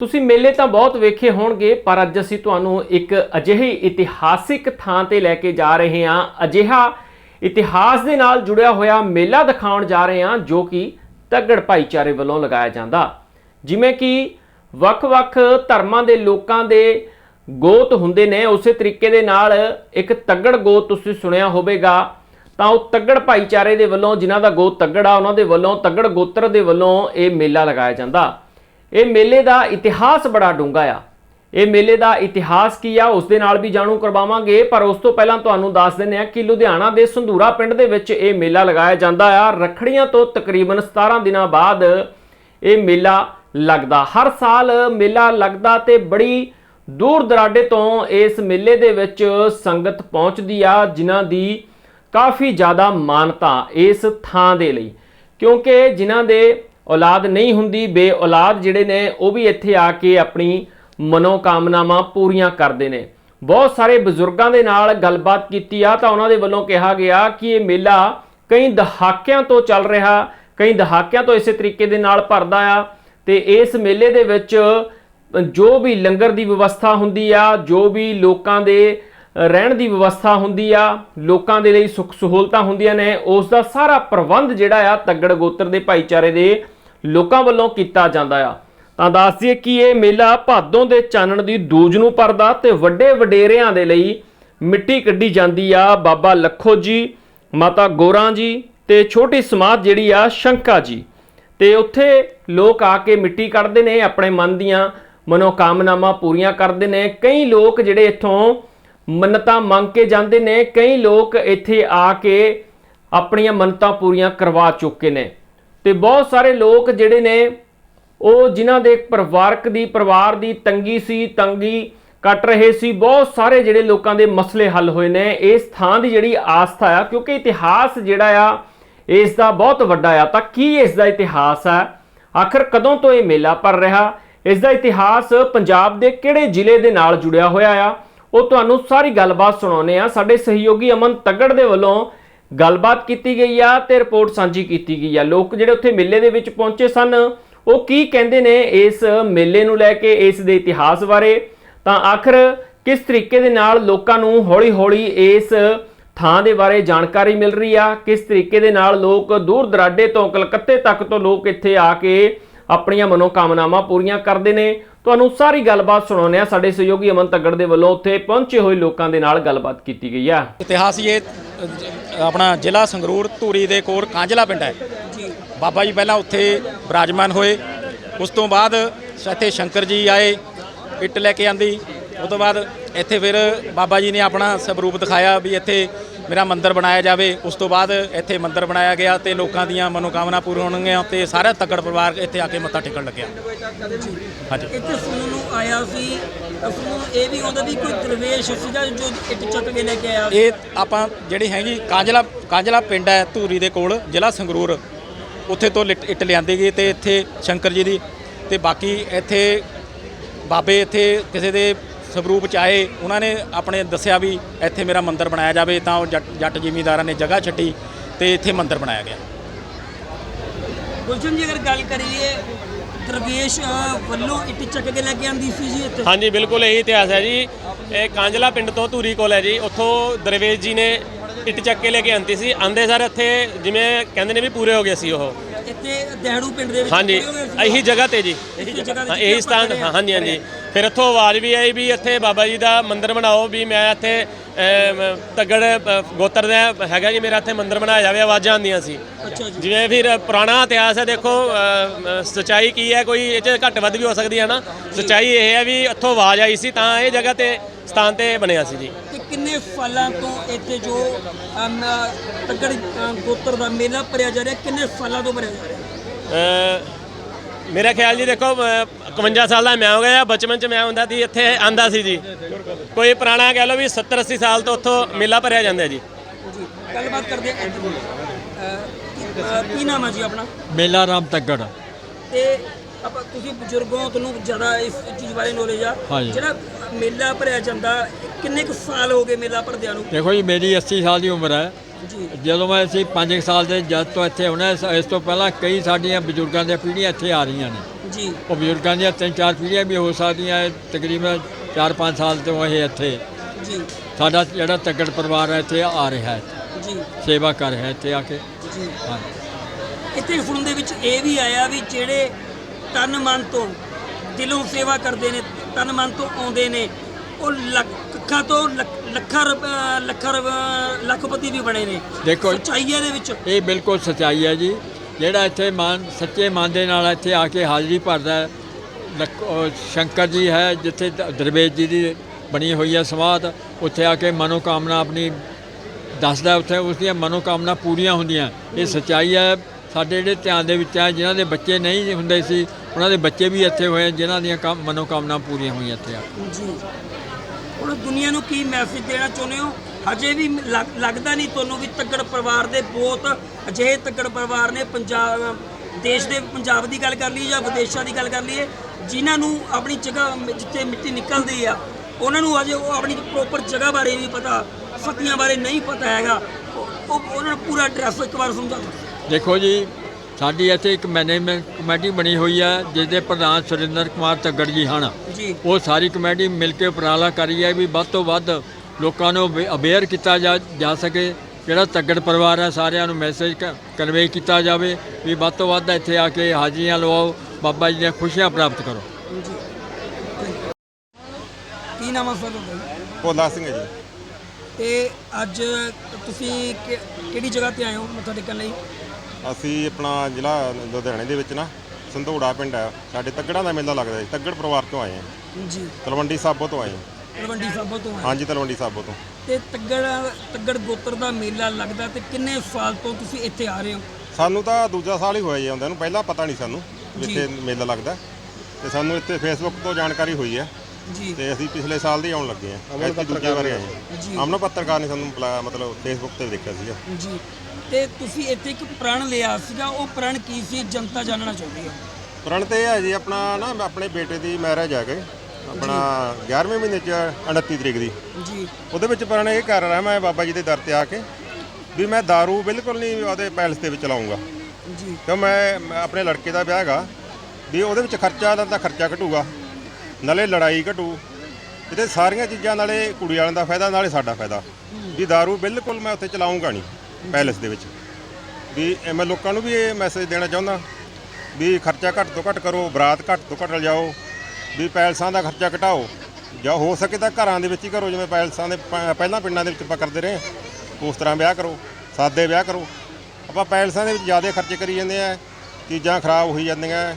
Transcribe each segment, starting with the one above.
ਤੁਸੀਂ ਮੇਲੇ ਤਾਂ ਬਹੁਤ ਵੇਖੇ ਹੋਣਗੇ, ਪਰ ਅੱਜ ਅਸੀਂ ਤੁਹਾਨੂੰ ਇੱਕ ਅਜਿਹੀ ਇਤਿਹਾਸਿਕ ਥਾਂ ਤੇ ਲੈ ਕੇ ਜਾ ਰਹੇ ਹਾਂ। ਅਜਿਹਾ ਇਤਿਹਾਸ ਦੇ ਨਾਲ ਜੁੜਿਆ ਹੋਇਆ ਮੇਲਾ ਦਿਖਾਉਣ ਜਾ ਰਹੇ ਹਾਂ, ਜੋ ਕਿ ਤੱਗੜ ਭਾਈਚਾਰੇ ਵੱਲੋਂ ਲਗਾਇਆ ਜਾਂਦਾ। ਜਿਵੇਂ ਕਿ ਵੱਖ-ਵੱਖ ਧਰਮਾਂ ਦੇ ਲੋਕਾਂ ਦੇ ਗੋਤ ਹੁੰਦੇ ਨੇ, ਉਸੇ ਤਰੀਕੇ ਦੇ ਨਾਲ ਇੱਕ ਤਗੜ ਗੋਤ ਤੁਸੀਂ ਸੁਣਿਆ ਹੋਵੇਗਾ। ਤਾਂ ਉਹ ਤੱਗੜ ਭਾਈਚਾਰੇ ਦੇ ਵੱਲੋਂ, ਜਿਨ੍ਹਾਂ ਦਾ ਗੋਤ ਤੱਗੜ ਆ, ਉਹਨਾਂ ਦੇ ਵੱਲੋਂ, ਤੱਗੜ ਗੋਤਰ ਦੇ ਵੱਲੋਂ ਇਹ ਮੇਲਾ ਲਗਾਇਆ ਜਾਂਦਾ। ਇਹ ਮੇਲੇ ਦਾ ਇਤਿਹਾਸ ਬੜਾ ਡੂੰਘਾ ਆ। ਇਹ ਮੇਲੇ ਦਾ ਇਤਿਹਾਸ ਕੀ ਆ, ਉਸ ਦੇ ਨਾਲ ਵੀ ਜਾਣੂ ਕਰਵਾਵਾਂਗੇ, ਪਰ ਉਸ ਤੋਂ ਪਹਿਲਾਂ ਤੁਹਾਨੂੰ ਦੱਸ ਦਿੰਦੇ ਆ ਕਿ ਲੁਧਿਆਣਾ ਦੇ ਸੰਧੂਰਾ ਪਿੰਡ ਦੇ ਵਿੱਚ ਇਹ ਮੇਲਾ ਲਗਾਇਆ ਜਾਂਦਾ ਆ। ਰਖੜੀਆਂ ਤੋਂ ਤਕਰੀਬਨ 17 ਦਿਨਾਂ ਬਾਅਦ ਇਹ ਮੇਲਾ ਲੱਗਦਾ। ਹਰ ਸਾਲ ਮੇਲਾ ਲੱਗਦਾ ਤੇ ਬੜੀ ਦੂਰ ਦਰਾਡੇ ਤੋਂ ਇਸ ਮੇਲੇ ਦੇ ਵਿੱਚ ਸੰਗਤ ਪਹੁੰਚਦੀ ਆ, ਜਿਨ੍ਹਾਂ ਦੀ ਕਾਫੀ ਜ਼ਿਆਦਾ ਮਾਨਤਾ ਇਸ ਥਾਂ ਦੇ ਲਈ। ਕਿਉਂਕਿ ਜਿਨ੍ਹਾਂ ਦੇ ਔਲਾਦ ਨਹੀਂ ਹੁੰਦੀ ਬੇ ਔਲਾਦ ਜਿਹੜੇ ਨੇ, ਉਹ ਵੀ ਇੱਥੇ ਆ ਕੇ ਆਪਣੀ ਮਨੋਕਾਮਨਾਵਾਂ ਪੂਰੀਆਂ ਕਰਦੇ ਨੇ। ਬਹੁਤ ਸਾਰੇ ਬਜ਼ੁਰਗਾਂ ਦੇ ਨਾਲ ਗੱਲਬਾਤ ਕੀਤੀ ਆ, ਤਾਂ ਉਹਨਾਂ ਦੇ ਵੱਲੋਂ ਕਿਹਾ ਗਿਆ ਕਿ ਇਹ ਮੇਲਾ ਕਈ ਦਹਾਕਿਆਂ ਤੋਂ ਚੱਲ ਰਿਹਾ, ਕਈ ਦਹਾਕਿਆਂ ਤੋਂ ਇਸੇ ਤਰੀਕੇ ਦੇ ਨਾਲ ਭਰਦਾ ਆ ਤੇ ਇਸ ਮੇਲੇ ਦੇ ਵਿੱਚ ਜੋ ਵੀ ਲੰਗਰ ਦੀ ਵਿਵਸਥਾ ਹੁੰਦੀ ਆ, ਜੋ ਵੀ ਲੋਕਾਂ ਦੇ ਰਹਿਣ ਦੀ ਵਿਵਸਥਾ ਹੁੰਦੀ ਆ, ਲੋਕਾਂ ਦੇ ਲਈ ਸੁੱਖ ਸਹੂਲਤਾਂ ਹੁੰਦੀਆਂ ਨੇ, ਉਸ ਦਾ ਸਾਰਾ ਪ੍ਰਬੰਧ ਜਿਹੜਾ ਆ ਤੱਗੜ ਗੋਤਰ ਦੇ ਭਾਈਚਾਰੇ ਦੇ ਲੋਕਾਂ ਵੱਲੋਂ ਕੀਤਾ ਜਾਂਦਾ ਆ। ਤਾਂ ਦੱਸ ਦਈਏ ਕਿ ਇਹ ਮੇਲਾ ਭਾਦੋਂ ਦੇ ਚਾਨਣ ਦੀ ਦੂਜ ਨੂੰ ਪਰਦਾ ਤੇ ਵੱਡੇ ਵਡੇਰਿਆਂ ਦੇ ਲਈ ਮਿੱਟੀ ਕੱਢੀ ਜਾਂਦੀ ਆ। ਬਾਬਾ ਲੱਖੋ ਜੀ, ਮਾਤਾ ਗੋਰਾਂ ਜੀ ਤੇ ਛੋਟੀ ਸਮਾਜ ਜਿਹੜੀ ਆ ਸ਼ੰਕਾ ਜੀ। ਤੇ ਉੱਥੇ ਲੋਕ ਆ ਕੇ ਮਿੱਟੀ ਕੱਢਦੇ ਨੇ, ਆਪਣੇ ਮਨ ਦੀਆਂ ਮਨੋਕਾਮਨਾਵਾਂ ਪੂਰੀਆਂ ਕਰਦੇ ਨੇ। ਕਈ ਲੋਕ ਜਿਹੜੇ ਇੱਥੋਂ ਮੰਨਤਾਂ ਮੰਗ ਕੇ ਜਾਂਦੇ ਨੇ, ਕਈ ਲੋਕ ਇੱਥੇ ਆ ਕੇ ਆਪਣੀਆਂ ਮੰਨਤਾਂ ਪੂਰੀਆਂ ਕਰਵਾ ਚੁੱਕੇ ਨੇ। ਤੇ ਬਹੁਤ ਸਾਰੇ ਲੋਕ ਜਿਹੜੇ ਨੇ, ਉਹ ਜਿਨ੍ਹਾਂ ਦੇ ਪਰਿਵਾਰਕ ਦੀ, ਪਰਿਵਾਰ ਦੀ ਤੰਗੀ ਸੀ, ਤੰਗੀ ਕੱਟ ਰਹੇ ਸੀ, ਬਹੁਤ ਸਾਰੇ ਜਿਹੜੇ ਲੋਕਾਂ ਦੇ ਮਸਲੇ ਹੱਲ ਹੋਏ ਨੇ। ਇਸ ਥਾਂ ਦੀ ਜਿਹੜੀ ਆਸਥਾ ਆ, ਕਿਉਂਕਿ ਇਤਿਹਾਸ ਜਿਹੜਾ ਆ, ਇਸ ਦਾ ਬਹੁਤ ਵੱਡਾ ਆ। ਤਾਂ ਕੀ ਇਸ ਦਾ ਇਤਿਹਾਸ ਆ? ਆਖਰ ਕਦੋਂ ਤੋਂ ਇਹ ਮੇਲਾ ਪਰ ਰਿਹਾ? ਇਸ ਦਾ ਇਤਿਹਾਸ ਪੰਜਾਬ ਦੇ ਕਿਹੜੇ ਜ਼ਿਲ੍ਹੇ ਦੇ ਨਾਲ ਜੁੜਿਆ ਹੋਇਆ ਆ? ਉਹ ਤੁਹਾਨੂੰ ਸਾਰੀ ਗੱਲਬਾਤ ਸੁਣਾਉਨੇ ਆ। ਸਾਡੇ ਸਹਿਯੋਗੀ ਅਮਨ ਤਗੜ ਦੇ ਵੱਲੋਂ ਗੱਲਬਾਤ ਕੀਤੀ ਗਈ ਆ ਤੇ ਰਿਪੋਰਟ ਸਾਂਝੀ ਕੀਤੀ ਗਈ ਆ। ਲੋਕ ਜਿਹੜੇ ਉੱਥੇ ਮੇਲੇ ਦੇ ਵਿੱਚ ਪਹੁੰਚੇ ਸਨ, ਉਹ ਕੀ ਕਹਿੰਦੇ ਨੇ ਇਸ ਮੇਲੇ ਨੂੰ ਲੈ ਕੇ, ਇਸ ਦੇ ਇਤਿਹਾਸ ਬਾਰੇ? ਤਾਂ ਆਖਰ ਕਿਸ ਤਰੀਕੇ ਦੇ ਨਾਲ ਲੋਕਾਂ ਨੂੰ ਹੌਲੀ-ਹੌਲੀ ਇਸ ਥਾਂ ਦੇ ਬਾਰੇ ਜਾਣਕਾਰੀ ਮਿਲ ਰਹੀ ਆ? ਕਿਸ ਤਰੀਕੇ ਦੇ ਨਾਲ ਲੋਕ ਦੂਰ ਦਰਾਡੇ ਤੋਂ, ਕਲਕੱਤੇ ਤੱਕ ਤੋਂ ਲੋਕ ਇੱਥੇ ਆ ਕੇ ਆਪਣੀਆਂ ਮਨੋਕਾਮਨਾਵਾਂ ਪੂਰੀਆਂ ਕਰਦੇ ਨੇ? ਤੁਹਾਨੂੰ ਸਾਰੀ ਗੱਲਬਾਤ ਸੁਣਾਉਂਦੇ ਆ ਸਾਡੇ ਸਹਿਯੋਗੀ ਅਮਨ ਤੱਗੜ ਦੇ ਵੱਲੋਂ ਉੱਥੇ ਪਹੁੰਚੇ ਹੋਏ ਲੋਕਾਂ ਦੇ ਨਾਲ ਗੱਲਬਾਤ ਕੀਤੀ ਗਈ ਆ ਇਤਿਹਾਸ ਇਹ ਆਪਣਾ ਜ਼ਿਲ੍ਹਾ ਸੰਗਰੂਰ ਧੂਰੀ ਦੇ ਕੋਲ ਕਾਂਜਲਾ ਪਿੰਡ ਹੈ। ਬਾਬਾ ਜੀ ਪਹਿਲਾਂ ਉੱਥੇ ਬਿਰਾਜਮਾਨ ਹੋਏ। ਉਸ ਤੋਂ ਬਾਅਦ ਇੱਥੇ ਸ਼ੰਕਰ ਜੀ ਆਏ ਇੱਟ ਲੈ ਕੇ ਆਂਦੀ। ਉਸ ਤੋਂ ਬਾਅਦ ਇੱਥੇ ਫਿਰ ਬਾਬਾ ਜੀ ਨੇ ਆਪਣਾ ਸਵਰੂਪ ਦਿਖਾਇਆ ਵੀ ਇੱਥੇ ਮੇਰਾ ਮੰਦਿਰ ਬਣਾਇਆ ਜਾਵੇ। ਉਸ ਤੋਂ ਬਾਅਦ ਇੱਥੇ ਮੰਦਿਰ ਬਣਾਇਆ ਗਿਆ ਤੇ ਲੋਕਾਂ ਦੀਆਂ ਮਨੋਕਾਮਨਾ ਪੂਰੀਆਂ ਹੋਣਗੀਆਂ ਤੇ ਸਾਰਾ ਤੱਕੜ ਪਰਿਵਾਰ ਇੱਥੇ ਆ ਕੇ ਮੱਥਾ ਟੇਕਣ ਲੱਗਿਆ। ਹਾਂਜੀ। ਇੱਥੇ ਸੁਣਨ ਨੂੰ ਆਇਆ ਸੀ ਸੁਣਨ ਇਹ ਵੀ ਆਉਂਦਾ ਵੀ ਕੋਈ ਦਰਵੇਸ਼ ਸੀਗਾ ਜੋ ਇੱਟ ਚੱਕ ਕੇ ਲੈ ਕੇ ਆਇਆ ਇਹ ਆਪਾਂ ਜਿਹੜੀ ਹੈਗੀ ਕਾਂਜਲਾ ਕਾਂਜਲਾ ਪਿੰਡ ਹੈ ਧੂਰੀ ਦੇ ਕੋਲ ਜ਼ਿਲ੍ਹਾ ਸੰਗਰੂਰ। ਉੱਥੇ ਤੋਂ ਲਿਟ- ਇੱਟ ਲਿਆਂਦੀ ਗਈ ਤੇ ਇੱਥੇ ਸ਼ੰਕਰ ਜੀ ਦੀ ਤੇ ਬਾਕੀ ਇੱਥੇ ਬਾਬੇ ਇੱਥੇ ਕਿਸੇ ਦੇ ਸਵਰੂਪ ਚ ਆਏ ਉਹਨਾਂ ਨੇ ਆਪਣੇ ਦੱਸਿਆ ਵੀ ਇੱਥੇ ਮੇਰਾ ਮੰਦਿਰ ਬਣਾਇਆ ਜਾਵੇ ਤਾਂ ਉਹ ਜੱਟ ਜੱਟ ਜ਼ਿਮੀਂਦਾਰਾਂ ਨੇ ਜਗ੍ਹਾ ਛੱਡੀ ਤੇ ਇੱਥੇ ਮੰਦਿਰ ਬਣਾਇਆ ਗਿਆ। ਗੁਲਸ਼ਨ ਜੀ ਅਗਰ ਗੱਲ ਕਰੀਏ ਦਰਵੇਸ਼ ਵੱਲੋਂ ਇੱਟ ਚੱਕ ਕੇ ਲੈ ਕੇ ਆਂਦੀ ਸੀ ਜੀ ਇੱਥੇ? ਹਾਂਜੀ ਬਿਲਕੁਲ ਇਹੀ ਇਤਿਹਾਸ ਹੈ ਜੀ। ਇਹ ਕਾਂਜਲਾ ਪਿੰਡ ਤੋਂ ਧੂਰੀ ਕੋਲ ਹੈ ਜੀ। ਉੱਥੋਂ ਦਰਵੇਸ਼ ਜੀ ਨੇ ਇੱਟ ਚੱਕ ਕੇ ਲੈ ਕੇ ਆਂਦੀ ਸੀ। ਆਂਦੇ ਸਰ ਇੱਥੇ ਜਿਵੇਂ ਕਹਿੰਦੇ ਨੇ ਵੀ ਪੂਰੇ ਹੋ ਗਏ ਸੀ ਉਹ। ਇੱਥੇ ਦਹਿੜੂ ਪਿੰਡ ਦੇ ਵਿੱਚ ਹਾਂਜੀ। ਇਹੀ ਜਗ੍ਹਾ ਤੇ ਜੀ। ਇਹੀ ਜਗ੍ਹਾ ਤੇ ਹਾਂ, ਜਿੱਥੇ ਇਹੀ ਸਥਾਨ ਹਾਂ। ਹਾਂਜੀ ਹਾਂਜੀ। ਫਿਰ ਇੱਥੋਂ ਆਵਾਜ਼ ਵੀ ਆਈ ਵੀ ਇੱਥੇ ਬਾਬਾ ਜੀ ਦਾ ਮੰਦਿਰ ਬਣਾਓ ਵੀ ਮੈਂ ਇੱਥੇ ਅਮ, ਤੱਗੜ ਅ, ਗੋਤਰ ਦਾ ਹੈਗਾ ਜੀ ਮੇਰਾ ਇੱਥੇ ਮੰਦਿਰ ਬਣਾਇਆ ਜਾਵੇ ਆਵਾਜ਼ਾਂ ਆਉਂਦੀਆਂ ਸੀ। ਅੱਛਾ ਜੀ। ਜਿਵੇਂ ਫਿਰ ਪੁਰਾਣਾ ਇਤਿਹਾਸ ਹੈ ਦੇਖੋ ਸਚਾਈ ਕੀ ਹੈ ਕੋਈ ਇਹ 'ਚ ਘੱਟ ਵੱਧ ਵੀ ਹੋ ਸਕਦੀ ਹੈ ਨਾ। ਸਚਾਈ ਇਹ ਹੈ ਵੀ ਇੱਥੋਂ ਆਵਾਜ਼ ਆਈ ਸੀ ਤਾਂ ਇਹ ਜਗ੍ਹਾ ਤੇ ਸਥਾਨ ਤੇ ਬਣਿਆ ਸੀ ਜੀ। ਕਿੰਨੇ ਸਾਲਾਂ ਤੋਂ ਇੱਥੇ ਜੋ ਤੱਕੜ ਗੋਤਰ ਦਾ ਮੇਲਾ ਭਰਿਆ ਜਾ ਰਿਹਾ ਕਿੰਨੇ ਸਾਲਾਂ ਤੋਂ ਭਰਿਆ ਜਾ ਰਿਹਾ? ਅ, ਮੇਰਾ ਖਿਆਲ ਜੀ ਦੇਖੋ ਅ, 51 ਸਾਲ ਦਾ ਮੈਂ ਹੋ ਗਿਆ ਬਚਪਨ ਚ ਮੈਂ ਹੁੰਦਾ ਸੀ ਇੱਥੇ ਆਂਦਾ ਸੀ ਜੀ। ਕੋਈ ਪੁਰਾਣਾ ਕਹਿ ਲਓ ਵੀ 70 80 ਸਾਲ ਤੋਂ ਉੱਥੋਂ ਮੇਲਾ ਭਰਿਆ ਜਾਂਦਾ ਜੀ। ਜੀ ਗੱਲਬਾਤ ਕਰਦੇ ਕੀ- ਨਾਮ ਹੈ ਜੀ ਆਪਣਾ? ਮੇਲਾ ਰਾਮ ਤੱਗੜ। ਤੇ ਆਪਾਂ ਤੁਸੀਂ ਬਜ਼ੁਰਗੋਂ ਤੁਹਾਨੂੰ ਜ਼ਿਆਦਾ ਇਸ ਚੀਜ਼ ਬਾਰੇ ਨੌਲੇਜ ਆ। ਹਾਂਜੀ। ਜਿਹੜਾ ਮੇਲਾ ਭਰਿਆ ਜਾਂਦਾ ਕਿੰਨੇ ਕੁ ਸਾਲ ਹੋ ਗਏ ਮੇਲਾ ਭਰਦਿਆਂ ਨੂੰ? ਦੇਖੋ ਜੀ ਮੇਰੀ 80 ਸਾਲ ਦੀ ਉਮਰ ਹੈ। ਜੀ। ਜਦੋਂ ਮੈਂ ਅਸੀਂ 5 ਸਾਲ ਦੇ ਜਦ ਤੋਂ ਇੱਥੇ ਆਉਣਾ ਇਸ ਤੋਂ ਪਹਿਲਾਂ ਕਈ ਸਾਡੀਆਂ ਬਜ਼ੁਰਗਾਂ ਦੀਆਂ ਪੀੜ੍ਹੀਆਂ ਇੱਥੇ ਆ ਰਹੀਆਂ ਨੇ। ਜੀ। ਉਹ ਬਜ਼ੁਰਗਾਂ ਦੀਆਂ ਤਿੰਨ ਚਾਰ ਪੀੜ੍ਹੀਆਂ ਵੀ ਹੋ ਸਕਦੀਆਂ ਇਹ ਤਕਰੀਬਨ 4-5 ਸਾਲ ਤੋਂ ਇਹ ਇੱਥੇ। ਜੀ। ਸਾਡਾ ਜਿਹੜਾ ਤੱਗੜ ਪਰਿਵਾਰ ਹੈ ਇੱਥੇ ਆ ਰਿਹਾ ਹੈ। ਜੀ। ਸੇਵਾ ਕਰ ਰਿਹਾ ਇੱਥੇ ਆ ਕੇ। ਜੀ। ਹਾਂ ਇੱਥੇ ਸੁਣਨ ਦੇ ਵਿੱਚ ਇਹ ਵੀ ਆਇਆ ਵੀ ਜਿਹੜੇ ਤਨ ਮਨ ਤੋਂ ਦਿਲੋਂ ਸੇਵਾ ਕਰਦੇ ਨੇ ਤਨ ਮਨ ਤੋਂ ਆਉਂਦੇ ਨੇ। ਉਹ ਲੱਖਾਂ ਤੋਂ ਲੱਖ- ਲੱਖਾਂ ਲੱਖਪਤੀ ਵੀ ਬਣੇ ਨੇ। ਦੇਖੋ- ਸੱਚਾਈਆਂ ਦੇ ਵਿੱਚ। ਇਹ ਬਿਲਕੁਲ ਸਚਾਈ ਹੈ ਜੀ। ਜਿਹੜਾ ਇੱਥੇ ਮਨ ਸੱਚੇ ਮਨ ਦੇ ਨਾਲ ਇੱਥੇ ਆ ਕੇ ਹਾਜ਼ਰੀ ਭਰਦਾ ਹੈ ਸ਼ੰਕਰ ਜੀ ਹੈ ਜਿੱਥੇ ਦਰਵੇਸ਼ ਜੀ ਦੀ ਬਣੀ ਹੋਈ ਹੈ ਸਮਾਧ ਉੱਥੇ ਆ ਕੇ ਮਨੋਕਾਮਨਾ ਆਪਣੀ ਦੱਸਦਾ ਉੱਥੇ ਉਸ ਦੀਆਂ ਮਨੋਕਾਮਨਾ ਪੂਰੀਆਂ ਹੁੰਦੀਆਂ। ਇਹ ਸਚਾਈ ਹੈ। ਸਾਡੇ ਜਿਹੜੇ ਧਿਆਨ ਦੇ ਵਿੱਚ ਆ ਜਿਨ੍ਹਾਂ ਦੇ ਬੱਚੇ ਨਹੀਂ ਹੁੰਦੇ ਸੀ, ਉਹਨਾਂ ਦੇ ਬੱਚੇ ਵੀ ਇੱਥੇ ਹੋਏ, ਜਿਨ੍ਹਾਂ ਦੀਆਂ ਕੰਮ- ਮਨੋਕਾਮਨਾ ਪੂਰੀਆਂ ਹੋਈਆਂ ਇੱਥੇ ਆ। ਕੇ। ਜੀ। ਹੁਣ ਦੁਨੀਆ ਨੂੰ ਕੀ ਮੈਸੇਜ ਦੇਣਾ ਚਾਹੁੰਦੇ ਹੋ? ਹਜੇ ਵੀ ਲੱਗ- ਲੱਗਦਾ ਨਹੀਂ ਤੁਹਾਨੂੰ ਵੀ ਤੱਗੜ ਪਰਿਵਾਰ ਦੇ ਬਹੁਤ ਅਜਿਹੇ ਤੱਗੜ ਪਰਿਵਾਰ ਨੇ ਪੰਜਾਬ, ਦੇਸ਼ ਦੇ ਪੰਜਾਬ ਦੀ ਗੱਲ ਕਰ ਲਈਏ ਜਾਂ ਵਿਦੇਸ਼ਾਂ ਦੀ ਗੱਲ ਕਰ ਲਈਏ, ਜਿਨ੍ਹਾਂ ਨੂੰ ਆਪਣੀ ਜਗ੍ਹਾ ਮ- ਜਿੱਥੇ ਮਿੱਟੀ ਨਿਕਲਦੀ ਆ, ਉਹਨਾਂ ਨੂੰ ਅਜੇ ਉਹ ਆਪਣੀ ਪ੍ਰੋਪਰ ਜਗ੍ਹਾ ਬਾਰੇ ਨਹੀਂ ਪਤਾ ਫਤੀਆਂ ਬਾਰੇ ਨਹੀਂ ਪਤਾ ਹੈਗਾ। ਉਹ, ਉਹ- ਉਹਨਾਂ ਨੂੰ ਪੂਰਾ ਐਡਰੈਸ ਇੱਕ ਵਾਰ ਸਮਝਾ ਦਿਓ। ਦੇਖੋ ਜੀ ਸਾਡੀ ਇੱਥੇ ਇੱਕ ਮੈਨੇਜਮੈਂਟ ਕਮੇਟੀ ਬਣੀ ਹੋਈ ਹੈ ਜਿਸ ਦੇ ਪ੍ਰਧਾਨ ਸੁਰਿੰਦਰ ਕੁਮਾਰ ਤੱਗੜ ਜੀ ਹਨ। ਜੀ। ਉਹ ਸਾਰੀ ਕਮੇਟੀ ਮਿਲ ਕੇ ਉਪਰਾਲਾ ਕਰੀ ਹੈ ਵੀ ਵੱਧ ਤੋਂ ਵੱਧ ਲੋਕਾਂ ਨੂੰ ਅਵੇਅਰ ਕੀਤਾ ਜਾ ਜਾ ਸਕੇ। ਜਿਹੜਾ ਤੱਗੜ ਪਰਿਵਾਰ ਹੈ ਸਾਰਿਆਂ ਨੂੰ ਮੈਸੇਜ ਕਨਵੇ ਕੀਤਾ ਜਾਵੇ ਵੀ ਵੱਧ ਤੋਂ ਵੱਧ ਇੱਥੇ ਆ ਕੇ ਹਾਜ਼ਰੀਆਂ ਲਵਾਓ ਬਾਬਾ ਜੀ ਦੀਆਂ ਖੁਸ਼ੀਆਂ ਪ੍ਰਾਪਤ ਕਰੋ। ਜੀ। ਕੀ ਨਾਮ ਆ ਸਰ ਤੁਹਾਡਾ ਭੋਲਾ ਸਿੰਘ ਹੈ ਜੀ। ਤੇ ਅੱਜ ਤੁਸੀਂ ਕਿ- ਕਿਹੜੀ ਜਗ੍ਹਾ ਤੇ ਆਏ ਹੋ? ਮੱਥਾ ਟੇਕਣ ਲਈ? ਅਸੀਂ ਆਪਣਾ ਜ਼ਿਲ੍ਹਾ ਲੁਧਿਆਣੇ ਦੇ ਵਿੱਚ ਨਾ ਸੰਧੂੜਾ ਪਿੰਡ ਹੈ ਸਾਡੇ ਤੱਗੜਾਂ ਦਾ ਮੇਲਾ ਲੱਗਦਾ ਜੀ। ਤੱਗੜ ਪਰਿਵਾਰ ਤੋਂ ਆਏ ਹਾਂ ਜੀ। ਤਲਵੰਡੀ ਸਾਬੋ ਤੋਂ ਆਏ ਹਾਂ ਤਲਵੰਡੀ ਸਾਬੋ ਤੋਂ ਆਏ ਹਾਂਜੀ ਤਲਵੰਡੀ ਸਾਬੋ ਤੋਂ। ਤੇ ਤੱਗੜ ਤੱਗੜ ਗੋਤਰ ਦਾ ਮੇਲਾ ਲੱਗਦਾ ਤੇ ਕਿੰਨੇ ਸਾਲ ਤੋਂ ਤੁਸੀਂ ਇੱਥੇ ਆ ਰਹੇ ਹੋ? ਸਾਨੂੰ ਤਾਂ ਦੂਜਾ ਸਾਲ ਹੀ ਹੋਇਆ ਜੀ ਆਉਂਦਿਆਂ ਨੂੰ। ਪਹਿਲਾਂ ਪਤਾ ਨਹੀਂ ਸਾਨੂੰ ਵੀ ਜੀ। ਇੱਥੇ ਮੇਲਾ ਲੱਗਦਾ। ਤੇ ਸਾਨੂੰ ਇੱਥੇ ਫੇਸਬੁੱਕ ਤੋਂ ਜਾਣਕਾਰੀ ਹੋਈ ਹੈ ਜੀ। ਤੇ ਅਸੀਂ ਪਿਛਲੇ ਸਾਲ ਦੇ ਹੀ ਆਉਣ ਲੱਗੇ ਹਾਂ ਐਤਕੀ ਦੂਜੇ ਵਾਰੀ ਆਏ ਜੀ। ਹਾਂ ਅਮਨ ਪੱਤਰਕਾਰ ਨੇ ਸਾਨੂੰ ਬੁਲਾਇਆ ਮਤਲਬ ਫੇਸਬੁੱਕ ਤੇ ਦੇਖਿਆ ਸੀਗਾ। ਜੀ। ਤੇ ਤੁਸੀਂ ਇੱਥੇ ਇੱਕ ਪ੍ਰਣ ਲਿਆ ਸੀਗਾ ਉਹ ਪ੍ਰਣ ਕੀ ਸੀ ਜਨਤਾ ਜਾਣਨਾ ਚਾਹੁੰਦੀ ਹੈ ਪ੍ਰਣ ਤੇ ਇਹ ਹੈ ਜੀ ਆਪਣਾ ਨਾ ਆਪਣੇ ਬੇਟੇ ਦੀ ਮੈਰਿਜ ਹੈ ਗਈ ਆਪਣਾ 11ਵੇਂ ਮਹੀਨੇ ਚ 29 ਤਰੀਕ ਦੀ ਜੀ ਉਹਦੇ ਵਿੱਚ ਪ੍ਰਣ ਇਹ ਕਰ ਰਿਹਾ ਮੈਂ ਬਾਬਾ ਜੀ ਦੇ ਦਰ ਤੇ ਆ ਕੇ ਵੀ ਮੈਂ दारू ਬਿਲਕੁਲ ਨਹੀਂ ਉਹਦੇ ਪੈਲਸ ਦੇ ਵਿੱਚ ਲਾਉਂਗਾ ਜੀ ਕਿਉਂ ਮੈਂ ਮੈਂ ਆਪਣੇ ਲੜਕੇ ਦਾ ਵਿਆਹ ਹੈਗਾ ਵੀ ਉਹਦੇ ਵਿੱਚ ਖਰਚਾ ਦਾ ਤਾਂ ਖਰਚਾ ਘਟੂਗਾ ਨਾਲੇ ਲੜਾਈ ਘਟੂ ਇਹਦੇ ਸਾਰੀਆਂ ਚੀਜ਼ਾਂ ਨਾਲੇ ਕੁੜੀ ਵਾਲਿਆਂ ਦਾ ਫਾਇਦਾ ਨਾਲੇ ਸਾਡਾ ਫਾਇਦਾ ਵੀ दारू ਬਿਲਕੁਲ ਮੈਂ ਉੱਥੇ ਚਲਾਉਂਗਾ ਨਹੀਂ ਪੈਲਸ ਦੇ ਵਿੱਚ। ਵੀ ਇਹ ਮੈਂ ਲੋਕਾਂ ਨੂੰ ਵੀ ਇਹ ਮੈਸੇਜ ਦੇਣਾ ਚਾਹੁੰਦਾ, ਵੀ ਖਰਚਾ ਘੱਟ ਤੋਂ ਘੱਟ ਕਰੋ, ਬਰਾਤ ਘੱਟ ਤੋਂ ਘੱਟ ਲਿਜਾਓ ਵੀ ਪੈਲਸਾਂ ਦਾ ਖਰਚਾ ਘਟਾਓ। ਜਾਂ ਹੋ ਸਕੇ ਤਾਂ ਘਰਾਂ ਦੇ ਵਿੱਚ ਹੀ ਕਰੋ, ਜਿਵੇਂ ਪੈਲਸਾਂ ਦੇ ਪਹਿਲਾਂ ਪਿੰਡਾਂ ਦੇ ਵਿੱਚ ਆਪਾਂ ਕਰਦੇ ਰਹੇ ਉਸ ਤਰ੍ਹਾਂ ਵਿਆਹ ਕਰੋ, ਸਾਦੇ ਵਿਆਹ ਕਰੋ। ਆਪਾਂ ਪੈਲਸਾਂ ਦੇ ਵਿੱਚ ਜ਼ਿਆਦਾ ਖਰਚੇ ਕਰੀ ਜਾਂਦੇ ਆ, ਚੀਜ਼ਾਂ ਖਰਾਬ ਹੋਈ ਜਾਂਦੀਆਂ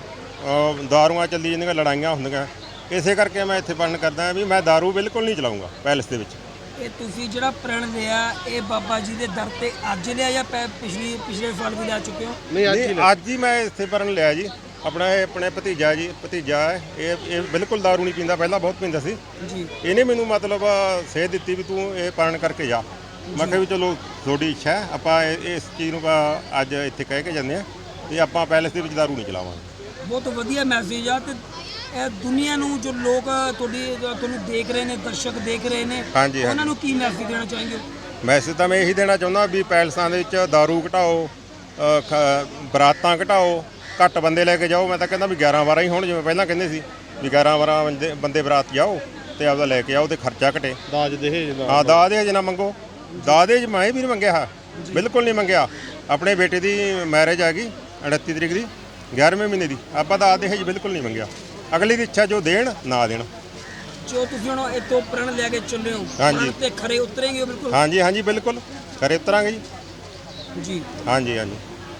ਦਾਰੂਆਂ ਚੱਲੀ ਜਾਂਦੀਆਂ, ਲੜਾਈਆਂ ਹੁੰਦੀਆਂ। ਇਸੇ ਕਰਕੇ ਮੈਂ ਇੱਥੇ ਪੜਨ ਕਰਦਾ ਵੀ ਮੈਂ दारू ਬਿਲਕੁਲ ਨਹੀਂ ਚਲਾਉਂਗਾ ਪੈਲਸ ਦੇ ਵਿੱਚ। ਇਹ ਤੁਸੀਂ ਜਿਹੜਾ ਪ੍ਰਣ ਲਿਆ ਇਹ ਬਾਬਾ ਜੀ ਦੇ ਦਰ ਤੇ ਅੱਜ ਲਿਆ ਜਾਂ ਪਿਛਲੀ ਪਿਛਲੇ ਸਾਲ ਵੀ ਲੈ ਚੁੱਕੇ ਹੋ? ਨਹੀਂ ਅੱਜ ਹੀ ਨਹੀਂ ਅੱਜ ਹੀ ਮੈਂ ਇੱਥੇ ਪਰਨ ਲਿਆ ਜੀ। ਆਪਣਾ ਇਹ ਆਪਣੇ ਭਤੀਜਾ ਜੀ ਭਤੀਜਾ ਹੈ। ਇਹ ਇਹ ਬਿਲਕੁਲ ਦਾਰੂ ਨਹੀਂ ਪੀਂਦਾ। ਪਹਿਲਾਂ ਬਹੁਤ ਪੀਂਦਾ ਸੀ। ਜੀ। ਇਹਨੇ ਮੈਨੂੰ ਮਤਲਬ ਸੇਧ ਦਿੱਤੀ ਵੀ ਤੂੰ ਇਹ ਪਾਲਣ ਕਰਕੇ ਜਾ। ਮੈਂ ਕਿਹਾ ਵੀ ਚਲੋ ਤੁਹਾਡੀ ਇੱਛਾ ਆਪਾਂ ਇਸ ਚੀਜ਼ ਨੂੰ ਅੱਜ ਇੱਥੇ ਕਹਿ ਕੇ ਜਾਂਦੇ ਆ ਵੀ ਆਪਾਂ ਪੈਲਸ ਦੇ ਵਿੱਚ ਦਾਰੂ ਨਹੀਂ ਚਲਾਵਾਂਗੇ। ਬਹੁਤ ਵਧੀਆ ਮੈਸੇਜ ਆ ਤੇ ਇਹ ਦੁਨੀਆ ਨੂੰ ਜੋ ਲੋਕ ਤੁਹਾਡੀ ਤੁਹਾਨੂੰ ਦੇਖ ਰਹੇ ਨੇ ਦਰਸ਼ਕ ਦੇਖ ਰਹੇ ਨੇ ਉਹਨਾਂ ਨੂੰ ਕੀ ਮੈਸੇਜ ਦੇਣਾ ਚਾਹੁੰਗੇ? ਮੈਸੇਜ ਤਾਂ ਮੈਂ ਇਹੀ ਦੇਣਾ ਚਾਹੁੰਦਾ ਵੀ ਪੈਲਸਾਂ ਦੇ ਵਿੱਚ दारू ਘਟਾਓ ਬਰਾਤਾਂ ਘਟਾਓ ਘੱਟ ਬੰਦੇ ਲੈ ਕੇ ਜਾਓ। ਮੈਂ ਤਾਂ ਕਹਿੰਦਾ ਵੀ 11 12 ਹੀ ਹੋਣ ਜਿਵੇਂ ਪਹਿਲਾਂ ਕਹਿੰਦੇ ਸੀ ਵੀ 11 12 ਬੰਦੇ ਬੰਦੇ ਬਰਾਤ ਜਾਓ ਤੇ ਆਪਦਾ ਲੈ ਕੇ ਆਓ ਤੇ ਖਰਚਾ ਘਟੇ। ਦਾਜ ਦੇਹੇਜ ਦਾ ਹਾਂ ਦਾਜ ਦੇ ਨਾ ਮੰਗੋ। ਦਾਜ ਦੇ ਮੈਂ ਵੀ ਨਹੀਂ ਮੰਗਿਆ ਬਿਲਕੁਲ ਨਹੀਂ ਮੰਗਿਆ। ਆਪਣੇ ਬੇਟੇ ਦੀ ਮੈਰਿਜ ਆ ਗਈ 38 ਤਰੀਕ ਦੀ 11ਵੇਂ ਮਹੀਨੇ ਦੀ। ਆਪਾਂ ਦਾਜ ਦੇ ਬਿਲਕੁਲ ਨਹੀਂ ਮੰਗਿਆ। ਅਗਲੀ ਦੀ ਇੱਛਾ ਜੋ ਦੇਣ ਨਾ ਦੇਣ। ਜੋ ਤੁਸੀਂ ਹੁਣ ਇੱਥੋਂ ਪ੍ਰਣ ਲੈ ਕੇ ਚੱਲੇ ਹੋ ਹਾਂਜੀ। ਪ੍ਰਣ ਤੇ ਖਰੇ ਉਤਰੇਂਗੇ ਬਿਲਕੁਲ? ਹਾਂਜੀ ਹਾਂਜੀ ਬਿਲਕੁਲ। ਖਰੇ ਉਤਰਾਂਗੇ ਜੀ। ਜੀ। ਹਾਂਜੀ ਹਾਂਜੀ।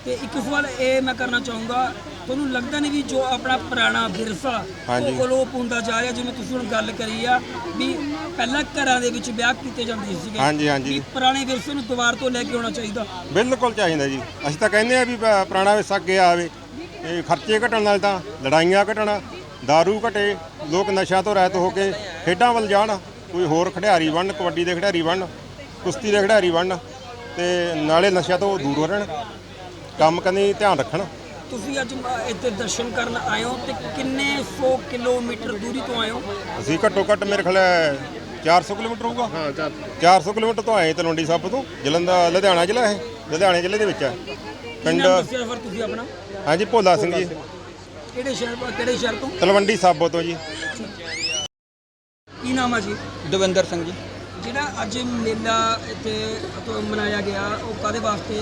ਤੇ ਇੱਕ ਸਵਾਲ ਇਹ ਮੈਂ ਕਰਨਾ ਚਾਹੂੰਗਾ ਤੁਹਾਨੂੰ ਲੱਗਦਾ ਨਹੀਂ ਵੀ ਜੋ ਆਪਣਾ ਪੁਰਾਣਾ ਵਿਰਸਾ ਹਾਂਜੀ। ਉਹ ਅਲੋਪ ਹੁੰਦਾ ਜਾ ਰਿਹਾ ਜਿਵੇਂ ਤੁਸੀਂ ਹੁਣ ਗੱਲ ਕਰੀ ਆ ਵੀ ਪਹਿਲਾਂ ਘਰਾਂ ਦੇ ਵਿੱਚ ਵਿਆਹ ਕੀਤੇ ਜਾਂਦੇ ਸੀਗੇ ਹਾਂਜੀ, ਹਾਂਜੀ। ਵੀ ਪੁਰਾਣੇ ਵਿਰਸੇ ਨੂੰ ਦੁਬਾਰਾ ਤੋਂ ਲੈ ਕੇ ਆਉਣਾ ਚਾਹੀਦਾ? ਬਿਲਕੁਲ ਚਾਹੀਦਾ ਜੀ। ਅਸੀਂ ਤਾਂ ਕਹਿੰਦੇ ਆ ਵੀ ਪ- ਪੁਰਾਣਾ ਵਿਰਸਾ ਅੱਗੇ ਆਵੇ ਇਹ ਖਰਚੇ ਘਟਣ ਨਾਲ ਤਾਂ ਲੜਾਈਆਂ ਘਟਣ दारू ਘਟੇ ਲੋਕ ਨਸ਼ਿਆਂ ਤੋਂ ਰਹਿਤ ਹੋ ਕੇ ਖੇਡਾਂ ਵੱਲ ਜਾਣ ਕੋਈ ਹੋਰ ਖਿਡਾਰੀ ਬਣਨ ਕਬੱਡੀ ਦੇ ਖਿਡਾਰੀ ਬਣਨ ਕੁਸ਼ਤੀ ਦੇ ਖਿਡਾਰੀ ਬਣਨ ਤੇ ਨਾਲੇ ਨਸ਼ਿਆਂ ਤੋਂ ਦੂਰ ਰਹਿਣ ਕੰਮ ਕਰਨੀ ਧਿਆਨ ਰੱਖਣ ਤੁਸੀਂ ਅੱਜ ਮ- ਇੱਥੇ ਦਰਸ਼ਨ ਕਰਨ ਆਏ ਹੋ ਤੇ ਕਿੰਨੇ 100 ਕਿਲੋਮੀਟਰ ਦੂਰੀ ਤੋਂ ਆਏ ਹੋ ਅਸੀਂ ਘੱਟੋ ਘੱਟ ਮੇਰੇ ਖਿਆਲ ਹੈ 400 ਕਿਲੋਮੀਟਰ ਹੋਊਗਾ ਹਾਂ ਚਾਰ 400 ਕਿਲੋਮੀਟਰ ਤੋਂ ਆਏ ਤਲਵੰਡੀ ਸਾਬੋ ਤੋਂ ਜਲੰਧਰ ਲੁਧਿਆਣਾ ਜ਼ਿਲ੍ਹਾ ਹੈ ਲੁਧਿਆਣੇ ਜ਼ਿਲ੍ਹੇ ਦੇ ਵਿੱਚ ਹੈ ਪਿੰਡ ਨਾਮ ਦੱਸਿਆ ਫਿਰ ਤੁਸੀਂ ਆਪਣਾ ਹਾਂਜੀ ਭੋਲਾ ਸਿੰਘ ਜੀ ਕਿਹੜੇ ਸ਼ਹਿਰ ਕਿਹੜੇ ਸ਼ਹਿਰ ਤੋਂ? ਤਲਵੰਡੀ ਸਾਬੋ ਤੋਂ ਜੀ। ਕੀ ਨਾਮ ਆ ਜੀ? ਦਵਿੰਦਰ ਸਿੰਘ ਜੀ। ਜਿਹੜਾ ਅੱਜ ਮੇਲਾ ਇੱਥੇ ਤੋਂ ਮਨਾਇਆ ਗਿਆ ਉਹ ਕਾਦੇ ਵਾਸਤੇ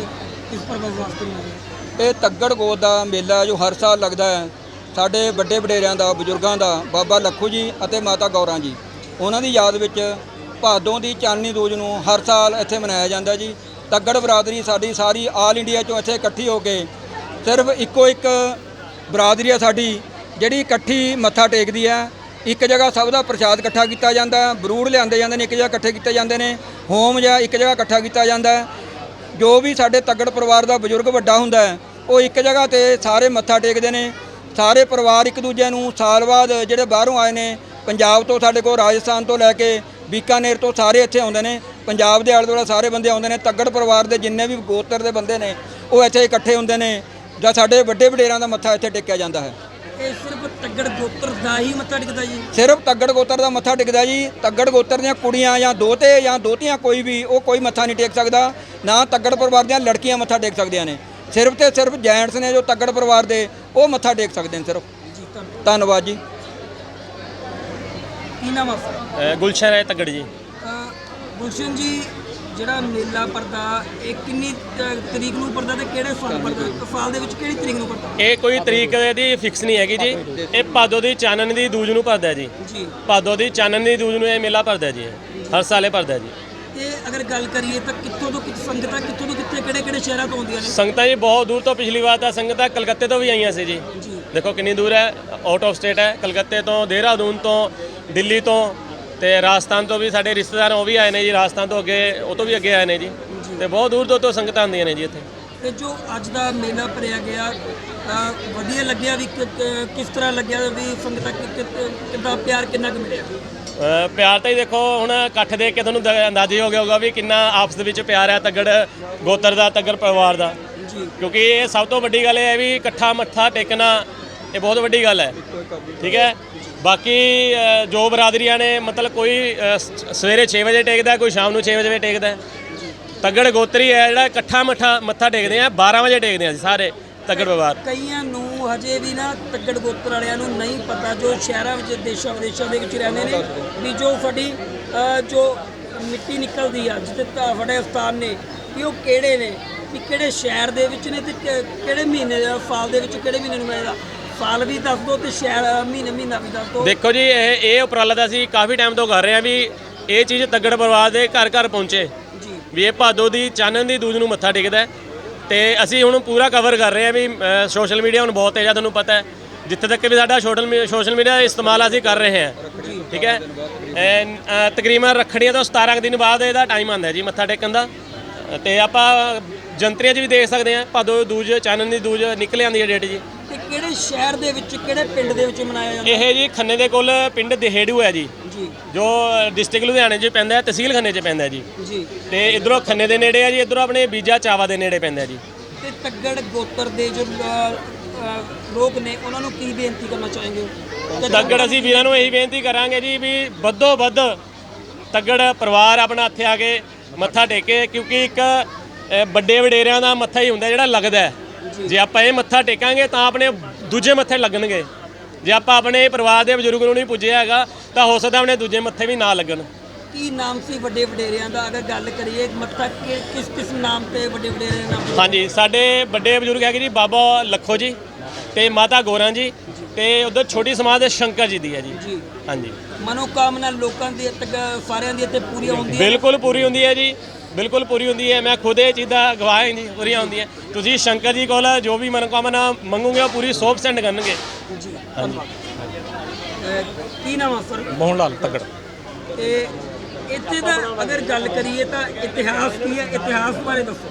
ਕਿਸ ਪਰਪਸ ਵਾਸਤੇ ਮਨਾਇਆ ਗਿਆ? ਇਹ ਤੱਗੜ ਗੋਦ ਦਾ ਮੇਲਾ ਜੋ ਹਰ ਸਾਲ ਲੱਗਦਾ ਹੈ। ਸਾਡੇ ਵੱਡੇ ਵਡੇਰਿਆਂ ਦਾ ਬਜ਼ੁਰਗਾਂ ਦਾ ਬਾਬਾ ਲੱਖੂ ਜੀ ਅਤੇ ਮਾਤਾ ਗੌਰਾਂ ਜੀ। ਉਹਨਾਂ ਦੀ ਯਾਦ ਵਿੱਚ ਭਾਦੋਂ ਦੀ ਚਾਨਣੀ ਦੂਜ ਨੂੰ ਹਰ ਸਾਲ ਇੱਥੇ ਮਨਾਇਆ ਜਾਂਦਾ ਜੀ। ਤੱਗੜ ਬਰਾਦਰੀ ਸਾਡੀ ਸਾਰੀ ਆਲ ਇੰਡੀਆ ਚੋਂ ਇੱਥੇ ਇਕੱਠੀ ਹੋ ਕੇ ਸਿਰਫ ਇੱਕੋ ਇੱਕ ਬਰਾਦਰੀ ਆ ਸਾਡੀ, ਜਿਹੜੀ ਇਕੱਠੀ ਮੱਥਾ ਟੇਕਦੀ ਹੈ ਇੱਕ ਜਗ੍ਹਾ ਸਭ ਦਾ ਪ੍ਰਸ਼ਾਦ ਇਕੱਠਾ ਕੀਤਾ ਜਾਂਦਾ, ਬਰੂੜ ਲਿਆਂਦੇ ਜਾਂਦੇ ਨੇ, ਇੱਕ ਜਗ੍ਹਾ ਇਕੱਠੇ ਕੀਤੇ ਜਾਂਦੇ ਨੇ, ਹੋਮ ਜਾਂ ਇੱਕ ਜਗ੍ਹਾ ਇਕੱਠਾ ਕੀਤਾ ਜਾਂਦਾ। ਜੋ ਵੀ ਸਾਡੇ ਤੱਗੜ ਪਰਿਵਾਰ ਦਾ ਬਜ਼ੁਰਗ ਵੱਡਾ ਹੁੰਦਾ ਉਹ ਇੱਕ ਜਗ੍ਹਾ ਤੇ ਸਾਰੇ ਮੱਥਾ ਟੇਕਦੇ ਨੇ। ਸਾਰੇ ਪਰਿਵਾਰ ਇੱਕ ਦੂਜੇ ਨੂੰ ਸਾਲ ਬਾਅਦ ਜਿਹੜੇ ਬਾਹਰੋਂ ਆਏ ਨੇ, ਪੰਜਾਬ ਤੋਂ ਸਾਡੇ ਕੋਲ, ਰਾਜਸਥਾਨ ਤੋਂ ਲੈ ਕੇ ਬੀਕਾਨੇਰ ਤੋਂ ਸਾਰੇ ਇੱਥੇ ਆਉਂਦੇ ਨੇ। ਪੰਜਾਬ ਦੇ ਆਲੇ ਦੁਆਲੇ ਸਾਰੇ ਬੰਦੇ ਆਉਂਦੇ ਨੇ। ਤੱਗੜ ਪਰਿਵਾਰ ਦੇ ਜਿੰਨੇ ਵੀ ਗੋਤਰ ਦੇ ਬੰਦੇ ਨੇ, ਉਹ ਇੱਥੇ ਇਕੱਠੇ ਹੁੰਦੇ ਨੇ। ਜਾਂ ਸਾਡੇ ਵੱਡੇ ਵਡੇਰਾਂ ਦਾ ਮੱਥਾ ਇੱਥੇ ਟੇਕਿਆ ਜਾਂਦਾ ਹੈ। ਇਹ ਸਿਰਫ ਤੱਗੜ ਗੋਤਰ ਦਾ ਹੀ ਮੱਥਾ ਟੇਕਦਾ ਜੀ। ਸਿਰਫ ਤੱਗੜ ਗੋਤਰ ਦਾ ਮੱਥਾ ਟੇਕਦਾ ਜੀ। ਤੱਗੜ ਗੋਤਰ ਦੀਆਂ ਕੁੜੀਆਂ ਜਾਂ ਦੋਤੇ ਜਾਂ ਦੋਤੀਆਂ ਕੋਈ ਵੀ ਉਹ ਕੋਈ ਮੱਥਾ ਨਹੀਂ ਟੇਕ ਸਕਦਾ। ਨਾ ਤੱਗੜ ਪਰਿਵਾਰ ਦੀਆਂ ਲੜਕੀਆਂ ਮੱਥਾ ਟੇਕ ਸਕਦੀਆਂ ਨੇ। ਸਿਰਫ ਤੇ ਸਿਰਫ ਜੈਂਟਸ ਨੇ ਜੋ ਤੱਗੜ ਪਰਿਵਾਰ ਦੇ ਉਹ ਮੱਥਾ ਟੇਕ ਸਕਦੇ ਨੇ ਸਿਰਫ। ਜੀ ਧੰਨਵਾਦ। ਜੀ। ਕੀ ਨਾਮ ਆ ਗੁਲਸ਼ਨ ਹੈ ਤਗੜ ਜੀ। ਗੁਲਸ਼ਨ ਜੀ ਜਿਹੜਾ ਮੇਲਾ ਪਰਦਾ ਇਹ ਕਿੰਨੀ ਤਰੀਕ ਨੂੰ ਪਰਦਾ ਤੇ ਕਿਹੜੇ ਸਾਲ ਪਰਦਾ? ਸਾਲ ਦੇ ਵਿੱਚ ਕਿਹੜੀ ਤਰੀਕ ਨੂੰ ਪਰਦਾ? ਇਹ ਕੋਈ ਤਰੀਕ ਇਹਦੀ ਫਿਕਸ ਨਹੀਂ ਹੈਗੀ ਜੀ। ਇਹ ਭਾਦੋ ਦੀ ਚਾਨਣ ਦੀ ਦੂਜ ਨੂੰ ਭਰਦਾ ਜੀ। ਜੀ। ਭਾਦੋ ਦੀ ਚਾਨਣ ਦੀ ਦੂਜ ਨੂੰ ਇਹ ਮੇਲਾ ਭਰਦਾ ਜੀ। ਹਰ ਸਾਲੇ ਭਰਦਾ ਜੀ। ਤੇ ਅਗਰ ਗੱਲ ਕਰੀਏ ਤਾਂ ਕਿੱਥੋਂ ਤੋਂ ਕਿੱਥੇ ਸੰਗਤਾਂ ਕਿੱਥੋਂ ਤੋਂ ਕਿੱਥੇ ਕਿਹੜੇ ਕਿਹੜੇ ਸ਼ਹਿਰਾਂ ਤੋਂ ਆਉਂਦੀਆਂ ਨੇ? ਸੰਗਤਾਂ ਜੀ ਬਹੁਤ ਦੂਰ ਤੋਂ ਪਿਛਲੀ ਵਾਰ ਤਾਂ ਸੰਗਤਾਂ ਕਲਕੱਤੇ ਤੋਂ ਵੀ ਆਈਆਂ ਸੀ ਜੀ। ਦੇਖੋ ਕਿੰਨੀ ਦੂਰ ਹੈ ਆਊਟ ਆਫ ਸਟੇਟ ਹੈ। ਕਲਕੱਤੇ ਤੋਂ ਦੇਹਰਾਦੂਨ ਤੋਂ ਦਿੱਲੀ ਤੋਂ ਤੇ ਰਾਜਸਥਾਨ ਤੋਂ ਵੀ ਸਾਡੇ ਰਿਸ਼ਤੇਦਾਰ ਉਹ ਵੀ ਆਏ ਨੇ ਜੀ ਰਾਜਸਥਾਨ ਤੋਂ ਅੱਗੇ ਉਹ ਤੋਂ ਵੀ ਅੱਗੇ ਆਏ ਨੇ ਜੀ। ਤੇ ਬਹੁਤ ਦੂਰ ਦੂਰ ਤੋਂ ਸੰਗਤਾਂ ਆਉਂਦੀਆਂ ਨੇ ਜੀ ਇੱਥੇ। ਤੇ ਜੋ ਅੱਜ ਦਾ ਮੇਲਾ ਭਰਿਆ ਗਿਆ ਤਾਂ ਵਧੀਆ ਲੱਗਿਆ ਵੀ ਕਿ- ਕਿ- ਕਿਸ ਤਰ੍ਹਾਂ ਲੱਗਿਆ ਵੀ ਸੰਗਤਾਂ ਕਿ- ਕਿ- ਕਿੱਦਾਂ ਪਿਆਰ ਕਿੰਨਾ ਕੁ ਮਿਲਿਆ? ਅ, ਪਿਆਰ ਤਾਂ ਹੀ ਦੇਖੋ ਹੁਣ ਇਕੱਠ ਦੇਖ ਕੇ ਤੁਹਾਨੂੰ ਦ- ਅੰਦਾਜ਼ਾ ਹੀ ਹੋ ਗਿਆ ਹੋਊਗਾ ਵੀ ਕਿੰਨਾ ਆਪਸ ਦੇ ਵਿੱਚ ਪਿਆਰ ਹੈ ਤਗੜ ਗੋਤਰ ਦਾ ਤਗੜ ਪਰਿਵਾਰ ਦਾ। ਜੀ। ਕਿਉਂਕਿ ਇਹ ਸਭ ਤੋਂ ਵੱਡੀ ਗੱਲ ਇਹ ਹੈ ਵੀ ਇਕੱਠਾ ਮੱਥਾ ਟੇਕਣਾ ਇਹ ਬਹੁਤ ਵੱਡੀ ਗੱਲ ਹੈ। ਠੀਕ ਹੈ? ਬਾਕੀ ਜੋ ਬਰਾਦਰੀਆਂ ਨੇ ਮਤਲਬ ਕੋਈ ਸਵੇਰੇ 6 ਵਜੇ ਟੇਕਦਾ ਕੋਈ ਸ਼ਾਮ ਨੂੰ 6 ਵਜੇ ਟੇਕਦਾ? ਤਗੜ ਗੋਤਰੀ ਹੈ ਜਿਹੜਾ ਇਕੱਠਾ ਮੱਠਾ ਮੱਥਾ ਟੇਕਦੇ ਆ 12 ਵਜੇ ਟੇਕਦੇ ਆ ਜੀ ਸਾਰੇ ਤਗੜ ਪਰਿਵਾਰ। ਕਈਆਂ ਨੂੰ ਹਜੇ ਵੀ ਨਾ ਤੱਗੜ ਗੋਤਰ ਵਾਲਿਆਂ ਨੂੰ ਨਹੀਂ ਪਤਾ ਜੋ ਸ਼ਹਿਰਾਂ ਵਿੱਚ ਦੇਸ਼ਾਂ ਵਿਦੇਸ਼ਾਂ ਦੇ ਵਿੱਚ ਰਹਿੰਦੇ ਨੇ ਵੀ ਜੋ ਅ, ਜੋ ਮਿੱਟੀ ਨਿਕਲਦੀ ਆ ਜਿੱਥੇ ਤੁਹਾਡੇ ਸਥਾਨ ਨੇ ਵੀ ਉਹ ਕਿਹੜੇ ਨੇ ਵੀ ਕਿਹੜੇ ਸ਼ਹਿਰ ਦੇ ਵਿੱਚ ਨੇ ਤੇ ਕਿਹੜੇ ਮਹੀਨੇ ਦਾ ਸਾਲ ਦੇ ਵਿੱਚ ਕਿਹੜੇ ਮਹੀਨੇ ਨੂੰ ਮਿਲਦਾ। ਸਾਲ ਵੀ ਦੱਸ ਦਿਓ ਤੇ ਸ਼ਹਿਰ ਮਹੀਨੇ ਮਹੀਨਾ ਵੀ ਦੱਸ ਦਿਓ ਦੇਖੋ ਜੀ ਇਹ ਇਹ ਉਪਰਾਲਾ ਤਾਂ ਅਸੀਂ ਕਾਫੀ ਟਾਈਮ ਤੋਂ ਕਰ ਰਹੇ ਹਾਂ ਵੀ ਇਹ ਚੀਜ਼ ਤਗੜ ਪਰਿਵਾਰ ਦੇ ਘਰ ਘਰ ਪਹੁੰਚੇ। ਜੀ। ਵੀ ਇਹ ਭਾਦੋ ਦੀ ਚਾਨਣ ਦੀ ਦੂਜ ਨੂੰ ਮੱਥਾ ਟੇਕਦਾ ਹੈ। ਤੇ ਅਸੀਂ ਹੁਣ ਪੂਰਾ ਕਵਰ ਕਰ ਰਹੇ ਹਾਂ ਵੀ ਸੋਸ਼ਲ ਮੀਡੀਆ ਹੁਣ ਬਹੁਤ ਤੇਜ਼ ਹੈ ਤੁਹਾਨੂੰ ਪਤਾ ਹੈ। ਜਿੱਥੇ ਤੱਕ ਵੀ ਸਾਡਾ ਸੋਸ਼ਲ ਸੋਸ਼ਲ ਮੀਡੀਆ ਦਾ ਇਸਤੇਮਾਲ ਅਸੀਂ ਕਰ ਰਹੇ ਹਾਂ। ਠੀਕ ਹੈ? ਐਨ, ਅ, ਤਕਰੀਬਨ ਰੱਖੜੀਆਂ ਤੋਂ 17 ਕੁ ਦਿਨ ਬਾਅਦ ਇਹਦਾ ਟਾਈਮ ਆਉਂਦਾ ਜੀ ਮੱਥਾ ਟੇਕਣ ਦਾ। ਤੇ ਆਪਾਂ ਜੰਤਰੀਆਂ 'ਚ ਵੀ ਦੇਖ ਸਕਦੇ ਹਾਂ ਭਾਦੋ ਦੂਜ ਚਾਨਣ ਦੀ ਦੂਜ ਨਿਕਲ ਆਉਂਦੀ ਹੈ ਡੇਟ ਜੀ। ਕਿਹੜੇ ਸ਼ਹਿਰ ਦੇ ਵਿੱਚ ਕਿਹੜੇ ਪਿੰਡ ਦੇ ਵਿੱਚ ਮਨਾਇਆ ਜਾਂਦਾ? ਇਹ ਜੀ ਖੰਨੇ ਦੇ ਕੋਲ ਪਿੰਡ ਦੇਹੜੂ ਹੈ ਜੀ। ਜੀ। ਜੋ ਡਿਸਟ੍ਰਿਕਟ ਲੁਧਿਆਣੇ 'ਚ ਪੈਂਦਾ ਹੈ ਤਹਿਸੀਲ ਖੰਨੇ 'ਚ ਪੈਂਦਾ ਹੈ ਜੀ। ਜੀ। ਤੇ ਇਧਰੋਂ ਖੰਨੇ ਦੇ ਨੇੜੇ ਆ ਜੀ ਇਧਰੋਂ ਆਪਣੇ ਬੀਜਾ ਚਾਵਾ ਦੇ ਨੇੜੇ ਪੈਂਦਾ ਜੀ। ਤੇ ਤੱਗੜ ਗੋਤਰ ਦੇ ਜੋ ਲੋਕ ਨੇ ਉਹਨਾਂ ਨੂੰ ਕੀ ਬੇਨਤੀ ਕਰਨਾ ਚਾहेंगे ਤੱਗੜ ਅਸੀਂ ਵੀਰਾਂ ਨੂੰ ਇਹੀ ਬੇਨਤੀ ਕਰਾਂਗੇ ਜੀ ਵੀ ਵੱਧੋ ਵੱਧ ਤੱਗੜ ਪਰਿਵਾਰ ਆਪਣਾ ਇੱਥੇ ਆ ਕੇ ਮੱਥਾ ਟੇਕੇ ਕਿਉਂਕਿ ਇੱਕ ਅ, ਵੱਡੇ ਵਡੇਰਿਆਂ ਦਾ ਮੱਥਾ ਹੀ ਹੁੰਦਾ ਜਿਹੜਾ ਲੱਗਦਾ ਹੈ। ਜੇ। ਆਪਾਂ ਇਹ ਮੱਥਾ ਟੇਕਾਂਗੇ ਤਾਂ ਆਪਣੇ ਦੂਜੇ ਮੱਥੇ ਲੱਗਣਗੇ। ਜੇ ਆਪਾਂ ਆਪਣੇ ਪਰਿਵਾਰ ਦੇ ਬਜ਼ੁਰਗ ਨੂੰ ਨਹੀਂ ਪੁੱਜਿਆ ਹੈਗਾ ਤਾਂ ਹੋ ਸਕਦਾ ਆਪਣੇ ਦੂਜੇ ਮੱਥੇ ਵੀ ਨਾ ਲੱਗਣ। ਕੀ ਨਾਮ ਸੀ ਵੱਡੇ ਵਡੇਰਿਆਂ ਦਾ? ਅਗਰ ਗੱਲ ਕਰੀਏ ਮੱਥਾ ਕਿਸ ਕਿਸ ਨਾਮ ਤੇ ਵੱਡੇ ਵਡੇਰੇ ਦੇ ਨਾਮ? ਹਾਂਜੀ ਸਾਡੇ ਵੱਡੇ ਬਜ਼ੁਰਗ ਹੈਗੇ ਜੀ ਬਾਬਾ ਲੱਖੋ ਜੀ ਤੇ ਮਾਤਾ ਗੋਰਾਂ ਜੀ ਤੇ ਉਧਰ ਛੋਟੀ ਸਮਾਜ ਦੇ ਸ਼ੰਕਰ ਜੀ ਦੀ ਹੈ ਜੀ। ਹਾਂਜੀ। ਮਨੋਕਾਮਨਾ ਲੋਕਾਂ ਦੀ ਤੱਕ ਸਾਰਿਆਂ ਦੀ ਇੱਥੇ ਪੂਰੀਆਂ ਹੁੰਦੀਆਂ ਨੇ। ਬਿਲਕੁਲ ਪੂਰੀ ਹੁੰਦੀ ਹੈ ਜੀ। ਬਿਲਕੁਲ ਪੂਰੀ ਹੁੰਦੀ ਹੈ। ਮੈਂ ਖੁਦ ਇਹ ਚੀਜ਼ ਦਾ ਗਵਾਹ ਹਾਂ ਜੀ ਪੂਰੀਆਂ ਹੁੰਦੀਆਂ ਤੁਸੀਂ ਸ਼ੰਕਰ ਜੀ ਕੋਲ ਜੋ ਵੀ ਮਨੋਕਾਮਨਾ ਮੰਗੋਗੇ ਉਹ ਪੂਰੀ 100% ਕਰਨਗੇ। ਜੀ ਅ, ਕੀ ਨਾਮ ਆ ਸਰ ਮੋਹਨ ਲਾਲ ਤੱਗੜ। ਤੇ ਇੱਥੇ ਦਾ ਅਗਰ ਗੱਲ ਕਰੀਏ ਤਾਂ ਇਤਿਹਾਸ ਕੀ ਹੈ? ਇਤਿਹਾਸ ਬਾਰੇ ਦੱਸੋ।